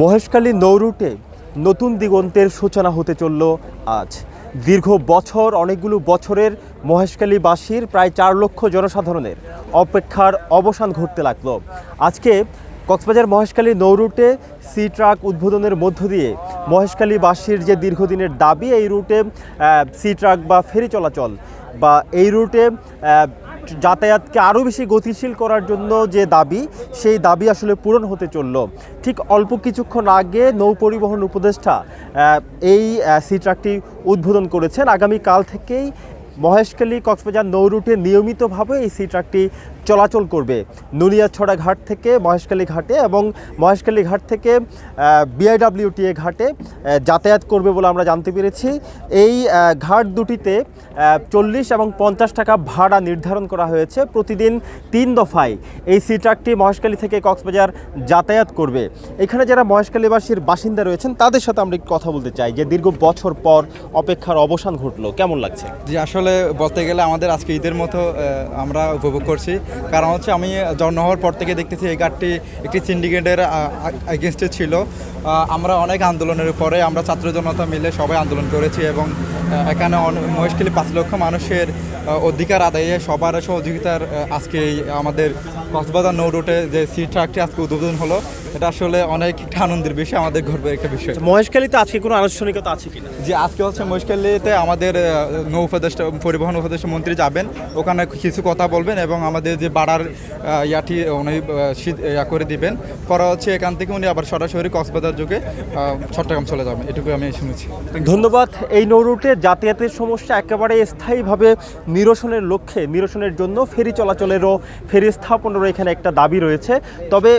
মহেশখালী নৌরুটে নতুন দিগন্তের সূচনা হতে চলল আজ। দীর্ঘ বছর, অনেকগুলো বছরের মহেশখালীবাসীর প্রায় চার লক্ষ জনসাধারণের অপেক্ষার অবসান ঘটতে লাগল। আজকে কক্সবাজার মহেশখালী নৌরুটে সি ট্রাক উদ্বোধনের মধ্য দিয়ে মহেশখালীবাসীর যে দীর্ঘদিনের দাবি, এই রুটে সি ট্রাক বা ফেরি চলাচল বা এই রুটে যাতায়াতকে আরও বেশি গতিশীল করার জন্য যে দাবি, সেই দাবি আসলে পূরণ হতে চলল। ঠিক অল্প কিছুক্ষণ আগে নৌ পরিবহন উপদেষ্টা এই সি ট্রাকটি উদ্বোধন করেছেন। আগামীকাল থেকেই মহেশখালী কক্সবাজার নৌ রুটে নিয়মিতভাবে এই সি ট্রাকটি চলাচল করবে। নুনিয়াছড়া ঘাট থেকে মহেশখালী ঘাটে এবং মহেশখালী ঘাট থেকে বিআইডাব্লিউটিএ ঘাটে যাতায়াত করবে বলে আমরা জানতে পেরেছি। এই ঘাট দুটিতে চল্লিশ এবং পঞ্চাশ টাকা ভাড়া নির্ধারণ করা হয়েছে প্রতিদিন তিন দফায়। এই সি ট্রাকটি মহেশখালী থেকে কক্সবাজার যাতায়াত করবে। এখানে যারা মহেশখালীবাসীর বাসিন্দা রয়েছেন, তাদের সাথে আমরা কথা বলতে চাই যে দীর্ঘ বছর পর অপেক্ষার অবসান ঘটলো। কেমন লাগছে? জি, আসলে বলতে গেলে আমাদের আজকে ঈদের মতো আমরা উপভোগ করছি। কারণ হচ্ছে আমি জন্ম হওয়ার পর থেকে দেখতেছি এই কার্ডটি একটি সিন্ডিকেটের এগেনস্টে ছিল। আমরা অনেক আন্দোলনের পরে আমরা ছাত্র জনতা মিলে সবাই আন্দোলন করেছি এবং এখানে মহেশখালী পাঁচ লক্ষ মানুষের অধিকার আদায়ে সবার সহযোগিতার আজকে এই আমাদের কক্সবাজার নৌ রুটে যে সি ট্রাকটি আজকে উদ্বোধন হলো এটা আসলে অনেক একটা আনন্দের বিষয় আমাদের গর্বের একটা বিষয়। মহেশখালীতে আজকে কোনো আনুষ্ঠানিকতা আছে কিনা? যে আজকে হচ্ছে মহেশখালীতে আমাদের নৌ উপদেষ্টা পরিবহন উপদেষ্টা মন্ত্রী যাবেন, ওখানে কিছু কথা বলবেন এবং আমাদের যে বাড়ার ইয়াটি উনি ইয়া করে দিবেন। পরে হচ্ছে এখান থেকে উনি আবার সরাসরি কক্সবাজার যুগে চট্টগ্রাম চলে যাবেন। এটুকু আমি শুনেছি। ধন্যবাদ। এই নৌরুটে যাতায়াতের সমস্যা একেবারে স্থায়ীভাবে নিরসনের লক্ষ্যে, নিরসনের জন্য ফেরি চলাচলেরও ফেরি স্থাপনেরও এখানে একটা দাবি রয়েছে। তবে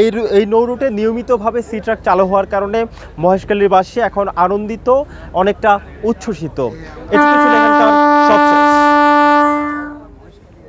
এই এই নৌরুটে নিয়মিতভাবে সি ট্রাক চালু হওয়ার কারণে মহেশখালীবাসী এখন আনন্দিত, অনেকটা উচ্ছ্বসিত। এটুকু ছিল এখানকার সবচেয়ে